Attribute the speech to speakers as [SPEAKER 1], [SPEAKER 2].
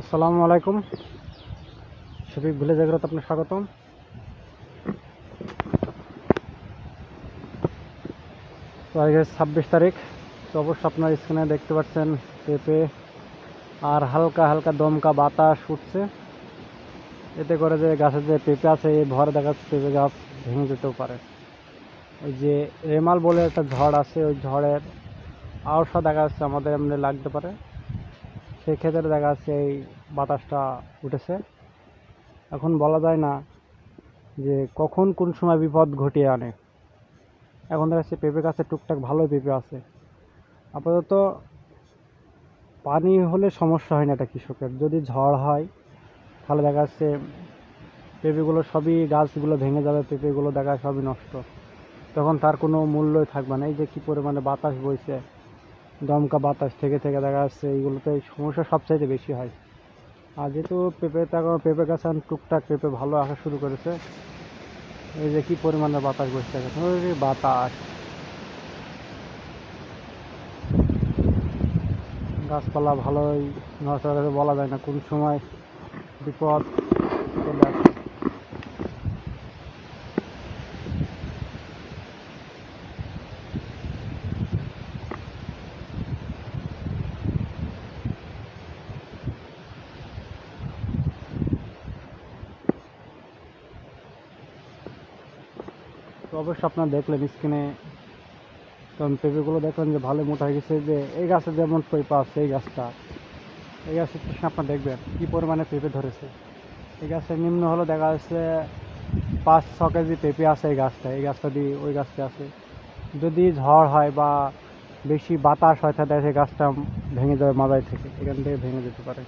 [SPEAKER 1] আসসালামু আলাইকুম। শফিক ভিলেজ এগ্রোতে আপনার স্বাগতম। তো আজকে ছাব্বিশ তারিখ, তো অবশ্য আপনার স্ক্রিনে দেখতে পাচ্ছেন পেঁপে আর হালকা হালকা দমকা বাতাস উঠছে। এতে করে যে গাছের যে পেঁপে আছে, এই ভর দেখা যাচ্ছে পেঁপে গাছ ভেঙে যেতেও পারে। ওই যে রেমাল বলে একটা ঝড় আছে, ওই ঝড়ের আওসা দেখা যাচ্ছে আমাদের এমনি লাগতে পারে। সেই ক্ষেত্রে দেখা যাচ্ছে এই বাতাসটা উঠেছে। এখন বলা যায় না যে কখন কোন সময় বিপদ ঘটিয়ে আনে। এখন দেখা যাচ্ছে পেঁপে গাছে টুকটাক ভালোই পেঁপে আছে। আপাতত পানি হলে সমস্যা হয় না এটা কৃষকের। যদি ঝড় হয়, তাহলে দেখা যাচ্ছে পেঁপেগুলো সবই গাছগুলো ভেঙে যাবে, পেঁপেগুলো দেখা সবই নষ্ট। তখন তার কোনো মূল্যই থাকবে না। এই যে কী পরিমাণে বাতাস বইছে দমকা বাতাস থেকে থেকে দেখা যাচ্ছে, এইগুলোতে সমস্যা সবচাইতে বেশি হয়। আর যেহেতু পেঁপে এখন পেঁপে গাছ এখন টুকটাক পেঁপে ভালো আসা শুরু করেছে। এই যে কী পরিমাণে বাতাস বসে থাকে বাতাস। গাছপালা ভালোই নষ্ট বলা যায় না, কোন সময় বিপদ চলে আসে তো অবশ্য আপনারা দেখলেন স্ক্রিনে, কারণ পেঁপেগুলো দেখলেন যে ভালো মোটা হয়ে গেছে, যে এই গাছে যেমন পেঁপে আছে এই গাছটা। এই গাছের আপনার দেখবেন কী পরিমাণে পেঁপে ধরেছে। এই গাছের নিম্ন হলো দেখা যাচ্ছে পাঁচ, ছ কেজি পেঁপে আছে এই গাছটা এই গাছটা দিয়ে ওই গাছটা আছে। যদি ঝড় হয় বা বেশি বাতাস হয়, তাহলে সেই গাছটা ভেঙে যাবে মাদায় থেকে, এখান থেকে ভেঙে যেতে পারে।